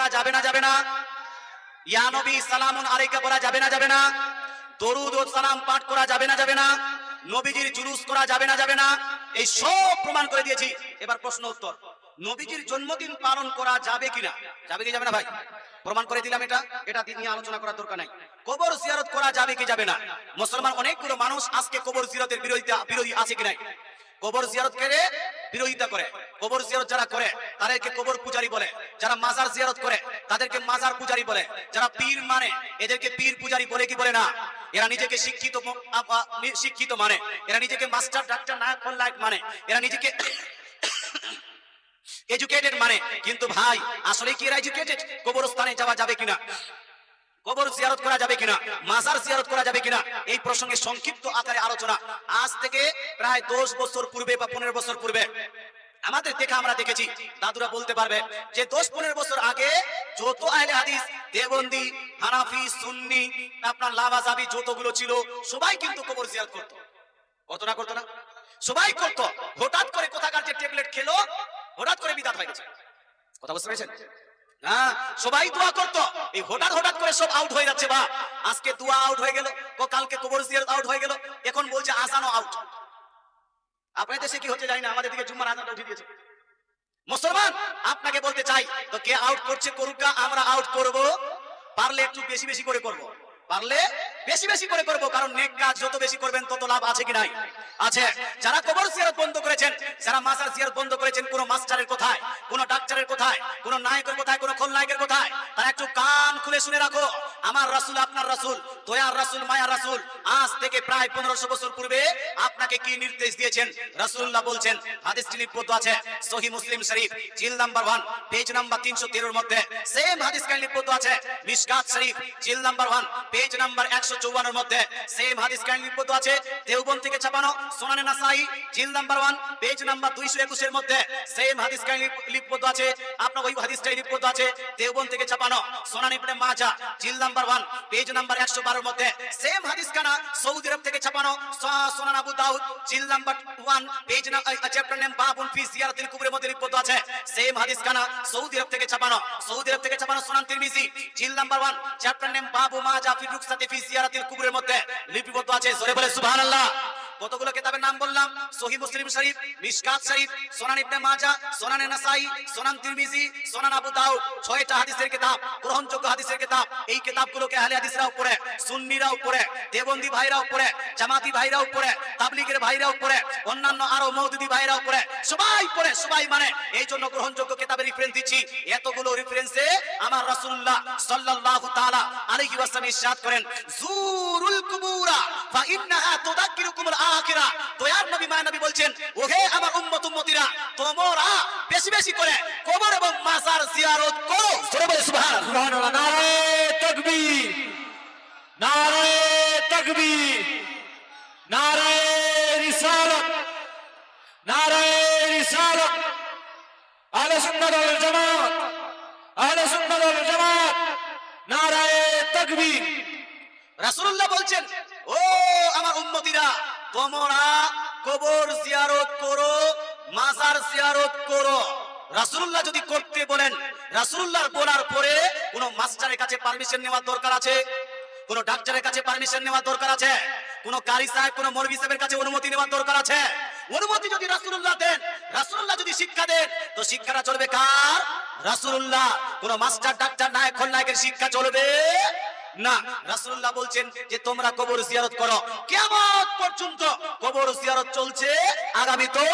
করা যাবে না যাবে না। ইয়া নবী, সালামুন আলাইকা করা যাবে না যাবে না। দরুদ ও সালাম পাঠ করা যাবে না যাবে না। নবীজির জুলুস করা যাবে না যাবে না। এই সব প্রমাণ করে দিয়েছি। এবার প্রশ্ন উত্তর। নবীজির জন্মদিন পালন করা যাবে কিনা? যাবে কি যাবে না, ভাই? প্রমাণ করে দিলাম এটা। এটা নিয়ে আলোচনা করার দরকার নাই। কবর জিয়ারত করা যাবে কি যাবে না? মুসলমান অনেকগুলো মানুষ আজকে কবর জিয়ারতের বিরোধিতা, বিরোধী আছে কি নাই? কবর জিয়ারত করে বিরোধিতা করে। কবর জিয়ারত যারা করে, তাদেরকে কবর পূজারি বলে। যারা মাজার জিয়ারত করে, তাদেরকে মাজার পূজারি বলে। যারা পীর মানে এদেরকে পীর পূজারি বলে কি বলে না? এরা নিজেকে শিক্ষিত শিক্ষিত মানে। এরা নিজেকে মাস্টার ডাক্তার নায়ক লাইক মানে। এরা নিজেকে এডুকেটেড মানে। কিন্তু ভাই আসলে কি এরা এডুকেটেড কবরস্থানে যাওয়া যাবে কিনা? কবর জিয়ারত করা যাবে কিনা? মাজার জিয়ারত করা যাবে কিনা? এই প্রসঙ্গে সংক্ষিপ্ত আকারে আলোচনা। আজ থেকে প্রায় দশ বছর পূর্বে বা পনেরো বছর পূর্বে আমাদের দেখা আমরা দেখেছি। দাদুরা বলতে পারবে যে দশ পনেরো বছর আগে যত আহলে হাদিস দেবন্দি হানাফি, সুন্নি, আপনার লাভাজাবি যতগুলো ছিল, সবাই কিন্তু কবর জিয়ারত করতো। কত না করতো না? সবাই করতো। হঠাৎ করে কোথাকার যে ট্যাবলেট খেলো, হঠাৎ করে বিদাত হয়ে গেছে। কথা বুঝতে পেরেছেন? হ্যাঁ সবাই দোয়া করতো। এই হঠাৎ হঠাৎ করে সব আউট হয়ে যাচ্ছে, বা আজকে দোয়া আউট হয়ে গেল কালকে কবর জিয়ারত আউট হয়ে গেল, এখন বলছে আসানো আউট আপনার দেশে কি হচ্ছে জানি না, আমাদের দিকে জুম্মার আজানটা উঠে দিয়েছে। মুসলমান, আপনাকে বলতে চাই, তো কে আউট করছে করুক আমরা আউট করব। পারলে একটু বেশি বেশি করে করব। পারলে বেশি বেশি করে করব, কারণ নেক কাজ যত বেশি করবেন, তত লাভ আছে কি নাই? আছে। যারা কবর জিয়ারত বন্ধ করেছেন, যারা মাসার জিয়ারত বন্ধ করেছেন, কোন মাস্টারের কোথায়, কোন ডাক্তারের কোথায়, কোন নায়কের কোথায়, কোন খলনায়কের কোথায়, তারা একটু কান খুলে শুনে রাখো। আমার রাসূল আপনার রাসূল, দয়ার রাসূল, মায়ার রাসূল, আজ থেকে প্রায় পনেরোশো বছর পূর্বে আপনাকে কি নির্দেশ দিয়েছেন? রাসূলুল্লাহ বলছেন, হাদিসটি লিপিবদ্ধ আছে সহি মুসলিম শরীফ, জিল নাম্বার ওয়ান, পেজ নাম্বার তিনশো তেরোর মধ্যে, সেম হাদিস কাহিনী লিপিবদ্ধ আছে, মিশকাত শরীফ, জিল নাম্বার ওয়ান, পেজ নাম্বার একশো চৌবান্নর মধ্যে, সেম হাদিস কাহিনী লিপিবদ্ধ আছে, দেওবন্দ থেকে ছাপানো সোনানে নাসাই, জিল নাম্বার ওয়ান, পেজ নাম্বার দুইশো একুশের মধ্যে সেম হাদিস কাহিনী লিপিবদ্ধ আছে, আপনার ওই হাদিসটাই লিপিবদ্ধ আছে, দেওবন্দ থেকে ছাপানো, সোনানি ইবনে মাজা, জিল নাম্বার ওয়ান, পেজ নাম্বার একশো বারোর মধ্যে সেম হাদিস কানা, সৌদি আরব থেকে ছাপানো সোনান আবু দাউদ, জিল number one, page chapter name বাবুন ফি জিয়ারাতিল কুবরের মধ্যে লিপিবদ্ধ আছে সেম হাদিস কানা, সৌদি আরব থেকে ছাপানো, সৌদি আরব থেকে ছাপানো সোনান তিরমিজি, জিল নাম্বার ওয়ান চ্যাপ্টার নেম বাবু মাজা ফি রুকসাতি ফি জিয়ারাতিল কুবরের মধ্যে লিপিবদ্ধ আছে, জোরে বলে সুবহানাল্লাহ। কতগুলো কিতাবের নাম বললাম? সহি মুসলিম শরীফ, মিশকাত শরীফ, সোনান ইবনে মাজা সোনানে নাসাই, সোনান তিরমিজি, সোনান আবু দাউদ, ছয়টা হাদিসের কিতাব, গ্রহণযোগ্য হাদিসের কিতাব। এই কিতাবগুলোকে আহলে হাদিসরাও পড়ে, সুন্নিরাও পড়ে দেবন্দি ভাইরাও পড়ে, জামাতি ভাইরাও পড়ে, তাবলিগের ভাইরাও পড়ে, অন্যান্য আরও মৌদুদি ভাইরাও পড়ে, সবাই পড়ে, সবাই মানে। এই জন্য গ্রহণযোগ্য কিতাবের রেফারেন্স দিচ্ছি। এতগুলো রেফারেন্সে আমার রাসূলুল্লাহ সাল্লাল্লাহু তাআলা আলাইহি ওয়াসাল্লাম ইরশাদ করেন, জুরুল কুবুরা, ফা ইন্নাহা তুযাক্কিরুকুমুল আখিরা। দয়ার নবী মায়া নবী বলছেন ওহে আমার উম্মত উম্মতিরা তোমরা বেশি বেশি করে কবর এবং মাজার জিয়ারত করো। জোরে বলে সুবহানাল্লাহ। নারে তাকবীর। নারে তাকবীর। নারে রিসালাত। নারে রিসালাত। আহলে সুন্নাত ওয়াল জামাত। আহলে সুন্নাত ওয়াল জামাত। নারে তাকবীর। রাসূলুল্লাহ বলছেন ও আমার উম্মতিরা তোমরা কবর জিয়ারত করো, মাজার জিয়ারত করো। রাসূলুল্লাহ যদি করতে বলেন রাসূলুল্লাহর বলার পরে কোন মাস্টারের কাছে পারমিশন নেওয়ার দরকার আছে? কোন ডাক্তারের কাছে পারমিশন নেওয়ার দরকার আছে? কোন কারি সাহেব, কোন মৌলভী সাহেবের কাছে অনুমতি নেওয়ার দরকার আছে? অনুমতি যদি রাসূলুল্লাহ দেন, রাসূলুল্লাহ যদি শিক্ষা দেন, তো শিক্ষাটা চলবে কার? রাসূলুল্লাহ। কোন মাস্টার, ডাক্তার, নায়ক, খলনায়কের শিক্ষা চলবে না, রাসূলুল্লাহ বলছেন যে তোমরা কবর জিয়ারত করো। কিয়ামত পর্যন্ত কবর জিয়ারত চলছে আগামী তো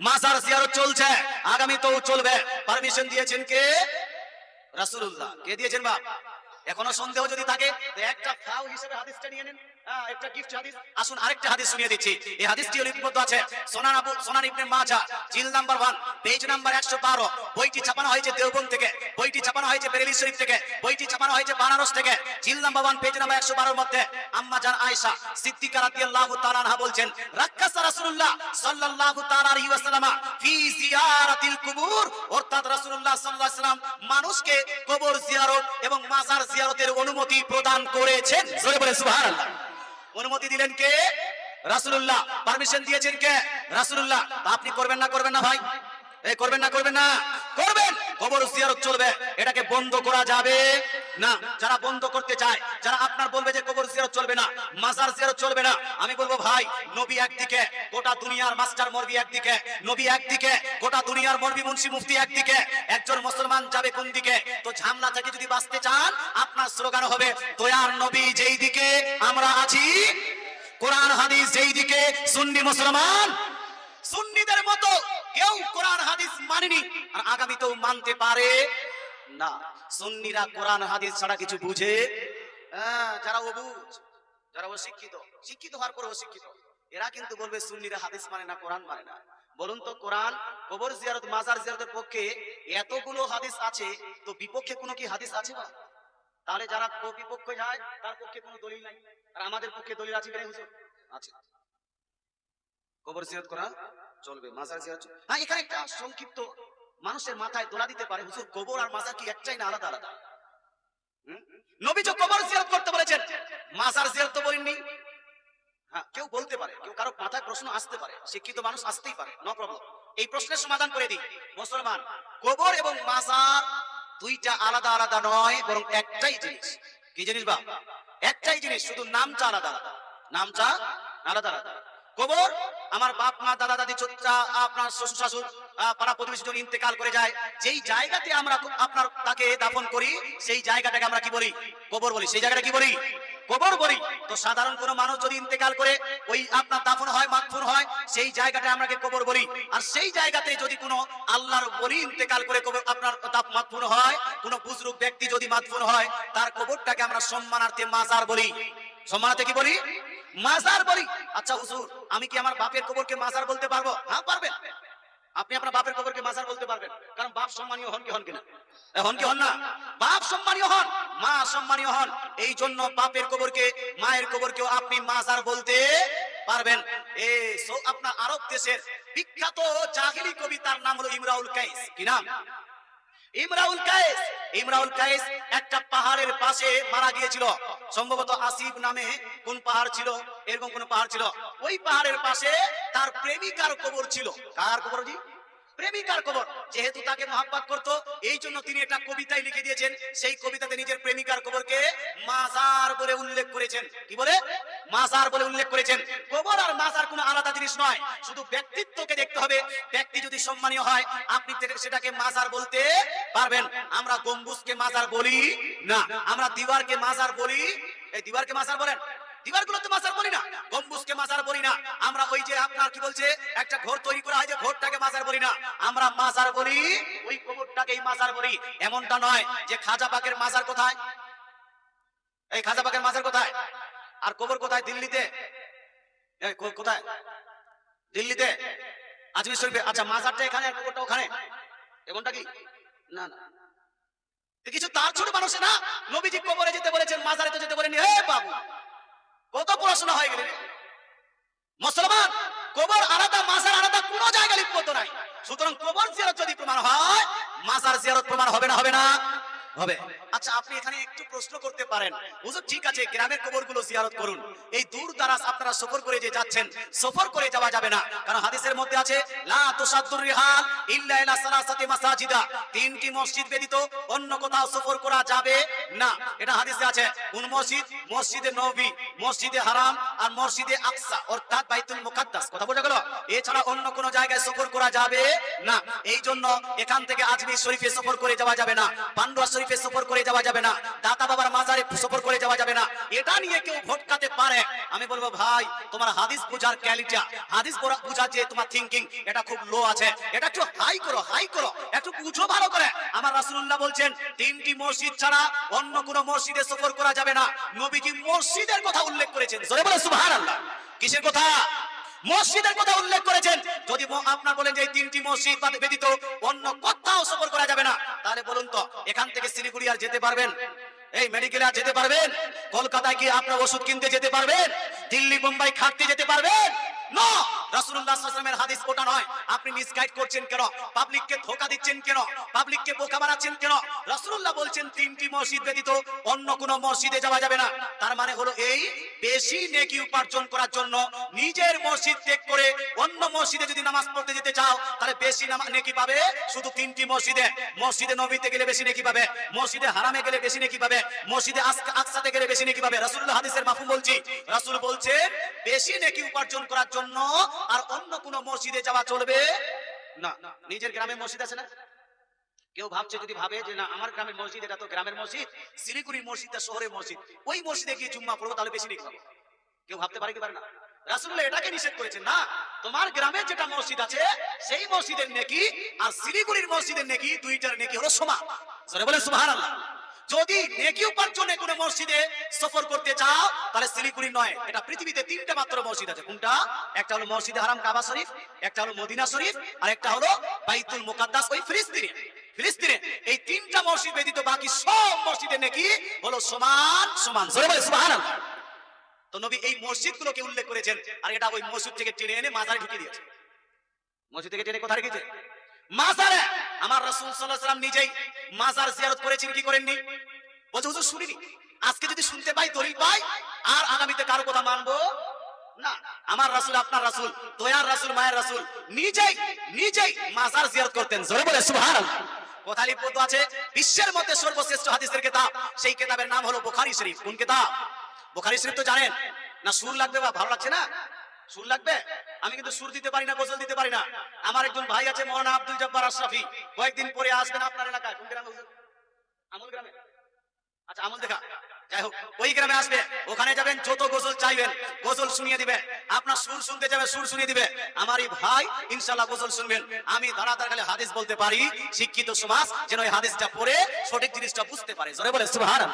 মাজার জিয়ারত চলছে আগামী তো চলবে। পারমিশন দিয়েছেন কে? রাসূলুল্লাহ। কে দিয়েছেন বাপ এখনও সন্দেহ যদি থাকে একটা ফাও হিসেবে হাদিসটা নিয়ে নেন। একটা গিফট হাদিস। আসুন, আরেকটা হাদিস শুনিয়ে দিচ্ছি। এই হাদিসটি লিপিবদ্ধ আছে। সোনান আবু সোনান ইবনে মাজা, জিল নাম্বার 1 পেজ নাম্বার 112 বইটি ছাপানো হয়েছে দেওবন্দ থেকে। বইটি ছাপানো হয়েছে বেরেলি শরীফ থেকে। বইটি ছাপানো হয়েছে বানারস থেকে। জিল নাম্বার 1 পেজ নাম্বার 112 এর মধ্যে আম্মা জান আয়েশা সিদ্দিকা রাদিয়াল্লাহু তাআলা আনহা বলছেন রাক্কাসা রাসূলুল্লাহ সাল্লাল্লাহু তাআলা আলাইহি ওয়াসাল্লাম ফি জিয়ারাতিল কুবুর। অর্থাৎ মানুষকে কবর জিয়ারত এবং মাজার জিয়ারতের অনুমতি প্রদান করেছেন। জোরে বলে সুবহানাল্লাহ। অনুমতি দিলেন কে? রাসূলুল্লাহ। পারমিশন দিয়েছেন কে? রাসুল্লাহ আপনি করবেন না করবেন না ভাই? করবেন না করবেন না? করবেন। কবর জিয়ারত চলবে। এটাকে বন্ধ করা যাবে। না, যারা বন্ধ করতে চায়, যারা আপনার বলবে যে কবর জিয়ারত চলবে না, মাজার জিয়ারত চলবে না, আমি বলব ভাই, নবী একদিকে, গোটা দুনিয়ার মাস্টার মরবি একদিকে, নবী একদিকে, গোটা দুনিয়ার মরবি মুন্সি মুফতি একদিকে, একজন মুসলমান যাবে কোন দিকে? তো ঝামলা থেকে যদি বাঁচতে চান, আপনার স্লোগান হবে, দয়ার নবী যেই দিকে আমরা আছি, কোরআন, হাদিস যেই দিকে সুন্নি মুসলমান। সুন্নিদের মতো কেউ কোরআন, হাদিস মানেনি, আর আগামীতেও মানতে পারে না। সুন্নিরা কোরআন হাদিস ছাড়া কিছু বুঝে? হ্যাঁ, যারা অবুঝ যারা অশিক্ষিত শিক্ষিত হওয়ার পর অশিক্ষিত এরা কিন্তু বলবে সুন্নিরা হাদিস মানে না কোরআন মানে না। বলুন তো কোরআন কবর জিয়ারত মাজার জিয়ারতের পক্ষে এতগুলো হাদিস আছে তো বিপক্ষে কোনো কি হাদিস আছে না তাহলে যারা বিপক্ষে যায় তার পক্ষে কোনো দলিল নাই। আর আমাদের পক্ষে দলিল আছে কিনা হুজুর? আছে। কবর জিয়ারত করা চলবে মাজার জিয়ারত হ্যাঁ এখানে একটা সংক্ষিপ্ত মানুষের মাথায় দোলা দিতে পারে। হুজুর, কবর আর মাজার কি একটাই না আলাদা? আলাদা নবী যে কবর জিয়ারত করতে বলেছেন। মাজার জিয়ারত বলেননি। হ্যাঁ কেউ বলতে পারে, কেউ কারও মাথায় প্রশ্ন আসতে পারে। শিক্ষিত মানুষ আসতেই পারে নো প্রবলেম এই প্রশ্নের সমাধান করে দিই। মুসলমান, কবর এবং মাজার দুইটা আলাদা আলাদা নয়, বরং একটাই জিনিস। কি জিনিস বা? একটাই জিনিস, শুধু নামটা আলাদা আলাদা। নামটা আলাদা আলাদা। কবর, আমার বাপ, মা, দাদা, দাদি চোদ্দা আপনার শ্বশুর শাশুর পাড়া প্রতিবেশী জন ইন্তেকাল করে যায়, যেই জায়গাতে আমরা আপনার তাকে দাফন করি, সেই জায়গাটাকে আমরা কি বলি? কবর বলি। সেই জায়গাটা কি বলি? কবর বলি। তো সাধারণ কোনো মানুষ যদি ইন্তেকাল করে, ওই আপনার দাফন হয় মাতফুন হয়, সেই জায়গাটা আমরাকে কবর বলি। আর সেই জায়গাতে যদি কোনো আল্লাহর বলি ইন্তেকাল করে কবর আপনার দাফ মাতফুন হয়, কোনো বুজরুক ব্যক্তি যদি মাতফুন হয়, তার কবরটাকে আমরা সম্মানার্থে মাজার বলি। সম্মানার্থে কি বলি? মাজার বলি। আচ্ছা হুজুর আমি কি আমার বাপের কবরকে মাজার বলতে পারব? হ্যাঁ পারবেন। আপনি আপনার বাপের কবরকে মাজার বলতে পারবেন। কারণ বাপ সম্মানীয় হন কি হন কিনা? হন কি হন না? বাপ সম্মানীয় হন, মা সম্মানীয় হন। এই জন্য বাপের কবরকে, মায়ের কবরকেও আপনি মাজার বলতে পারবেন। এ আপনার আরব দেশের বিখ্যাত জাহিলি কবি তার নাম হলো ইমরাউল কাইস। কি নাম? ইমরাউল কায়েস। ইমরাউল কায়েস একটা পাহাড়ের পাশে মারা গিয়েছিল। সম্ভবত আসিফ নামে কোন পাহাড় ছিল? এরকম কোন পাহাড় ছিল? ওই পাহাড়ের পাশে তার প্রেমিকার কবর ছিল। কার কবর জি? প্রেমিকার কবর। যেহেতু তাকে মহাব্বত এই জন্য তিনি একটা কবিতায় লিখে দিয়েছেন। সেই কবিতাতে নিজের প্রেমিকার কবরকে মাজার বলে উল্লেখ করেছেন। কি বলে? মাজার বলে উল্লেখ করেছেন। কবর আর মাজার কোনো আলাদা জিনিস নয়। শুধু ব্যক্তিত্বকে দেখতে হবে। ব্যক্তি যদি সম্মানীয় হয়, আপনি সেটাকে মাজার বলতে পারবেন। আমরা গম্বুজকে মাজার বলি না। আমরা দিওয়ারকে মাজার বলি। এই দিওয়ারকে মাজার বলেন? দিবারগুলো মাজার বলি না, গম্বুজকে মাজার বলি না। আমরা ওই যে আপনার কি বলছে, একটা ঘর তৈরি করা হয় যে ঘরটাকে মাজার বলি না। আমরা মাজার বলি ওই কবরটাকেই মাজার বলি এমনটা নয় যে খাজা পাকের মাজার কোথায়? এই খাজা পাকের মাজার কোথায়? আর কবর কোথায়? দিল্লিতে। কোথায়? দিল্লিতে। আজমির শরীফে। আচ্ছা মাজারটা এখানে আর কবরটা ওখানে। এমনটা কি? না না। কিছু তার ছোট মানুষ না? নবীজি কবরে যেতে বলেছেন, মাজারে তো যেতে বলেনি। হে বাবু! কত পড়াশোনা হয়ে গেলে? মুসলমান কবর আলাদা, মাজার আলাদা, কোনো জায়গা লিপ্ত নাই। সুতরাং কবর জিয়ারত যদি প্রমাণ হয় মাসার জিয়ারত প্রমাণ হবে না হবে না। হবে। আচ্ছা আপনি এখানে একটু প্রশ্ন করতে পারেন। হুজুর, ঠিক আছে, গ্রামের কবরগুলো জিয়ারত করুন। এই দূর দারাজ আপনারা সফর করে যে যাচ্ছেন, সফর করে যাওয়া যাবে না। কারণ হাদিসের মধ্যে আছে, লা তুসাদ্দুর রিহাল ইল্লা ইলা সালাসাতি মাসাজিদা। তিনটি মসজিদ ব্যতীত অন্য কোথাও সফর করা যাবে না। এটা হাদিসে আছে, কোন মসজিদ? মসজিদে নবী, মসজিদে হারাম আর মসজিদে আকসা, অর্থাৎ বাইতুল মুকাদ্দাস। কথা বোঝা গেল? এছাড়া অন্য কোন জায়গায় সফর করা যাবে না। এই জন্য এখান থেকে আজমির শরীফে সফর করে যাওয়া যাবে না। পান্ডুয়া শরীফে সফর করে যাওয়া যাবে না। দাতা বাবার মাজারে সফর করে যাওয়া যাবে না। এটা নিয়ে কেউ ভটকাতে পারে। আমি বলব, ভাই, তোমার হাদিস বুঝার ক্যালিটা হাদিস বুঝার যে তোমার থিঙ্কিং এটা খুব লো আছে। এটা একটু হাই করো হাই করো। একটু বুঝো ভালো করে। আমার রাসূলুল্লাহ বলছেন, তিনটি মসজিদ ছাড়া অন্য কোন মসজিদে সফর করা যাবে না। নবীজি মসজিদের কথা উল্লেখ করেছেন। জোরে বলে, সুবহানাল্লাহ। কিসের কথা? মসজিদের কথা উল্লেখ করেছেন। যদি আপনার বলেন যে তিনটি মসজিদ ব্যতীত অন্য কোথাও সফর করা যাবে না, তাহলে বলুন তো, এখান থেকে শিলিগুড়ি আর যেতে পারবেন? এই মেডিকেলে আর যেতে পারবেন? কলকাতায় গিয়ে আপনার ওষুধ কিনতে যেতে পারবেন? দিল্লি, মুম্বাই খাটতে যেতে পারবেন? না! রাসূলুল্লাহ সাল্লাল্লাহু আলাইহি ওয়াসাল্লামের হাদিস ওটা নয়। আপনি মিসগাইড করছেন কেন? পাবলিককে ধোঁকা দিচ্ছেন কেন? পাবলিককে বোকা বানাচ্ছেন কেন? রাসূলুল্লাহ বলছেন, তিনটি মসজিদ ব্যতীত অন্য কোনো মসজিদে যাওয়া যাবে না। তার মানে হলো এই, বেশি নেকি উপার্জন করার জন্য নিজের মসজিদ ত্যাগ করে অন্য মসজিদে যদি নামাজ পড়তে যেতে চাও, তাহলে বেশি নেকি পাবে শুধু তিনটি মসজিদে। মসজিদে নবীতে গেলে বেশি নেকি পাবে, মসজিদে হারামে গেলে বেশি নেকি পাবে, মসজিদে আকসাতে গেলে বেশি নেকি পাবে। রাসূলুল্লাহ হাদিসের মাফহুম বলছি, রাসূল বলছেন, বেশি নেকি উপার্জন করার জন্য আর অন্য কোনো মসজিদে যাওয়া চলবে? না। নিজের গ্রামে মসজিদ আছে না? কেউ ভাবছে, যদি ভাবে যে না, আমার গ্রামের মসজিদ, এটা তো গ্রামের মসজিদ। শিলিগুড়ির মসজিদটা শহরের মসজিদ? ওই মসজিদে গিয়ে জুম্মা পড়ব, তাহলে বেশি নেকি কেউ ভাবতে পারে কি পারে না? রাসূলুল্লাহ এটাকে নিষেধ করেছেন না? তোমার গ্রামে যেটা মসজিদ আছে, সেই মসজিদের নেকি আর শিলিগুড়ির মসজিদের নেকি, দুইটার নেকি হলো সমান বলে সুবহানাল্লাহ। যদি নেকি উপার্জনে কোনো মসজিদে সফর করতে চাও, তাহলে শিলিগুড়ি নয়, এটা পৃথিবীতে তিনটা মাত্র মসজিদ আছে। কোনটা? একটা হলো মসজিদে হারাম কাবা শরীফ, একটা হলো মদিনা শরীফ, আর একটা হলো বাইতুল মুকাদ্দাস, ওই ফিলিস্তিনে। ফিলিস্তিনে এই তিনটা মসজিদ ব্যতীত বাকি সব মসজিদে নাকি হলো সমান সমান। জোরে বলে, সুবহানাল্লাহ। তো নবী এই মসজিদগুলোকে উল্লেখ করেছেন, আর এটা ওই মসজিদ থেকে টেনে এনে মাজারে ঢুকিয়ে দিয়েছে। মসজিদ থেকে টেনে কোথায় রেখেছে? মাজারে আমার রাসূল ওয়াসাল্লাম নিজেই মাজার জিয়ারত করেছেন, কি করেননি? বলছে, হুজুর, শুনিনি। আজকে যদি শুনতে পাই, দলিল পাই, আর আগামীতে কারও কথা মানবো? না, আমার আপনার মায়ের রাসূল, নিজেই নিজেই মাজার জিয়ারত করতেন। জোরে বলে, সুবহানাল্লাহ। কোথায় আছে? বিশ্বের মধ্যে সর্বশ্রেষ্ঠ হাদিসের কিতাব। সেই কিতাবের নাম হলো বুখারী শরীফ। কোন কিতাব? বুখারী শরীফ তো জানেন। না সুর লাগবে বা, ভালো লাগছে না? সুর লাগবে? আমি কিন্তু সুর দিতে পারি না গোসল দিতে পারি না। আমার একজন ভাই আছে, মৌলানা আব্দুল জব্বার আশরাফি। কয়েকদিন পরে আসবেন আপনার এলাকায়? গ্রামে আচ্ছা আমুল দেখা। যাই হোক, ওই গ্রামে আসবে। ওখানে যাবেন, যত গোসল চাইবেন গোসল শুনিয়ে দিবে। আপনার সুর শুনতে যাবে, সুর শুনিয়ে দিবে। আমার এই ভাই ইনশাল্লাহ গোসল শুনবেন। আমি দাঁড়াতার খালি হাদিস বলতে পারি, শিক্ষিত সমাজ যেন ওই হাদিসটা পড়ে, সঠিক জিনিসটা বুঝতে পারে। জোরে বলে সুবহানাল্লাহ।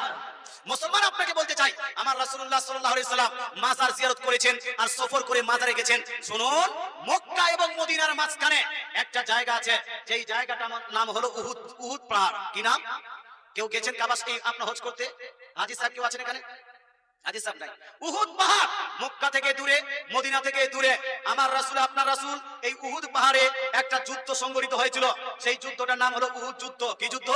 মুসলমান আপনাকে বলতে চাই, আমার রাসূলুল্লাহ সাল্লাল্লাহু আলাইহি সাল্লাম মাজার জিয়ারত করেছেন আর সফর করে মাজারে গেছেন। শুনুন, মক্কা এবং মদিনার মাঝখানে একটা জায়গা আছে, যেই জায়গাটার নাম হলো উহুদ উহুদ পাহাড়। কি নাম? কেউ গেছেন কাবাস এই আপনার হজ করতে? হাজি সাহেব কেউ আছেন এখানে? সাহেব নাই। উহুদ পাহাড় মক্কা থেকে দূরে, মদিনা থেকে দূরে। আমার রাসূল, আপনার রাসূল, এই উহুদ পাহাড়ে একটা যুদ্ধ সংগঠিত হয়েছিল। সেই যুদ্ধটার নাম হলো উহুদ যুদ্ধ। কি যুদ্ধ?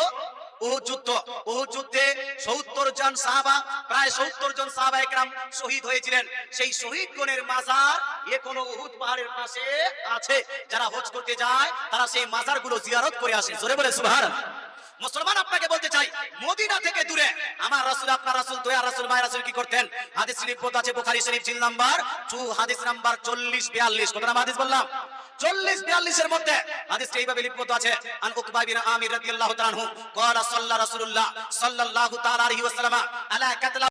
মুসলমান আপনাকে বলতে চাই, মদিনা থেকে দূরে। আমার রাসূল, আপনার রাসূল, দয়া রাসূল, মায়ের রাসূল কি করতেন? হাদিস শরীফ আছে বুখারী শরীফ, জিল নাম্বার 2 হাদিস নাম্বার 40 42 কত নাম হাদিস বললাম? চল্লিশ বিয়াল্লিশের মধ্যে হাদিসটি এইভাবে লিপিবদ্ধ আছে। আন উকবা বিন আমির রাদিয়াল্লাহু তাআলা আনহু ক্বালা সাল্লা রাসূলুল্লাহ সাল্লাল্লাহু তাআলা আলাইহি ওয়াসাল্লাম আলা কাতলা